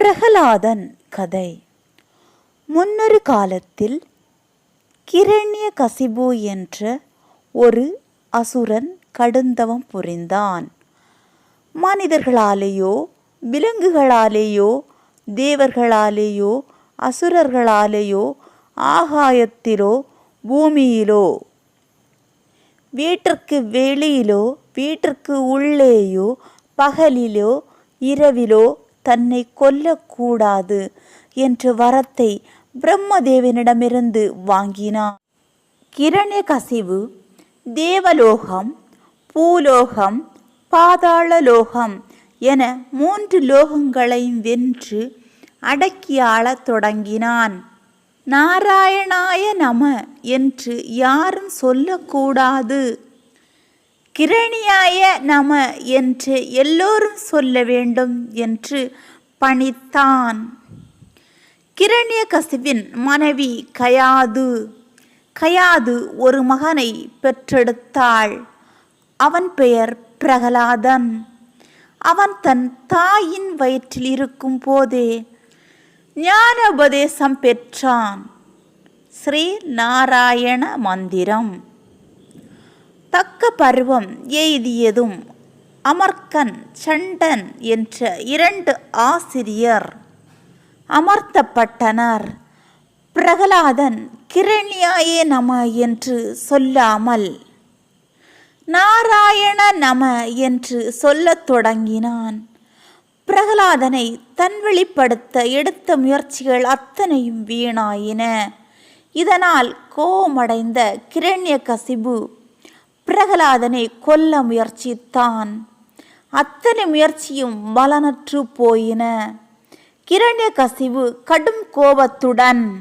பிரகலாதன் கதை. முன்னொரு காலத்தில் கிரண்ய கசிபு என்ற ஒரு அசுரன் கடுந்தவம் புரிந்தான். மனிதர்களாலேயோ விலங்குகளாலேயோ தேவர்களாலேயோ அசுரர்களாலேயோ ஆகாயத்திலோ பூமியிலோ வீட்டிற்கு வெளியிலோ வீட்டிற்கு உள்ளேயோ பகலிலோ இரவிலோ தன்னை கொல்லக்கூடாது என்ற வரத்தை பிரம்மதேவனிடமிருந்து வாங்கினான். கசிவு தேவலோகம் பூலோகம் பாதாள லோகம் என மூன்று லோகங்களையும் வென்று அடக்கி ஆளத் தொடங்கினான். நாராயணாய நம என்று யாரும் சொல்லக்கூடாது. கிரணியாய நம என்று எல்லோரும் சொல்ல வேண்டும் என்று பணித்தான். கிரண்யகசிவின் மனைவி கயாது. கயாது ஒரு மகனை பெற்றெடுத்தாள். அவன் பெயர் பிரகலாதன். அவன் தன் தாயின் வயிற்றில் இருக்கும் போதே ஞானோபதேசம் பெற்றான். ஸ்ரீ நாராயண மந்திரம். தக்க பருவம் எய்தியதும் அமர்க்கன் சண்டன் என்ற இரண்டு ஆசிரியர். அமர்த்தப்பட்டனர். பிரகலாதன் கிரண்யாயே நம என்று சொல்லாமல் நாராயண நம என்று சொல்லத் தொடங்கினான். பிரகலாதனை தன்வெளிப்படுத்த எடுத்த முயற்சிகள் அத்தனையும் வீணாயின. இதனால் கோபமடைந்த கிரண்யகசிபு பிரகலாதனை கொல்ல முயற்சித்தான். அத்தனை முயற்சியும் பலனற்று போயின. கிரண்ய கசிவு கடும் கோபத்துடன்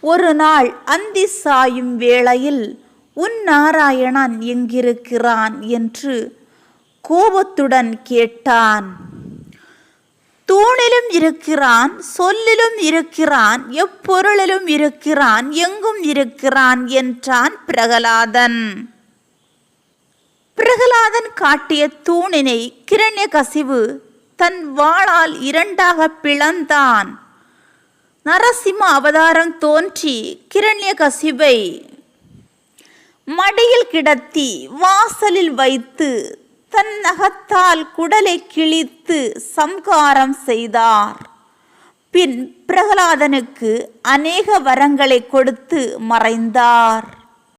ஒரு நாள் அந்தி சாயும் வேளையில் உன் நாராயணன் எங்கிருக்கிறான்? என்று கோபத்துடன் கேட்டான். தூணிலும் இருக்கிறான் சொல்லிலும் இருக்கிறான் எப்பொருளிலும் இருக்கிறான் எங்கும் இருக்கிறான்? என்றான் பிரகலாதன். பிரகலாதன் காட்டிய தூணினை கிரண்யகசிவு தன் வாளால் இரண்டாக பிளந்தான். நரசிம்ம அவதாரம் தோன்றி கிரண்யகசிவை மடியில் கிடத்தி வாசலில் வைத்து தன் நகத்தால் குடலை கிழித்து சம்காரம் செய்தார். பின் பிரகலாதனுக்கு அநேக வரங்களை கொடுத்து மறைந்தார்.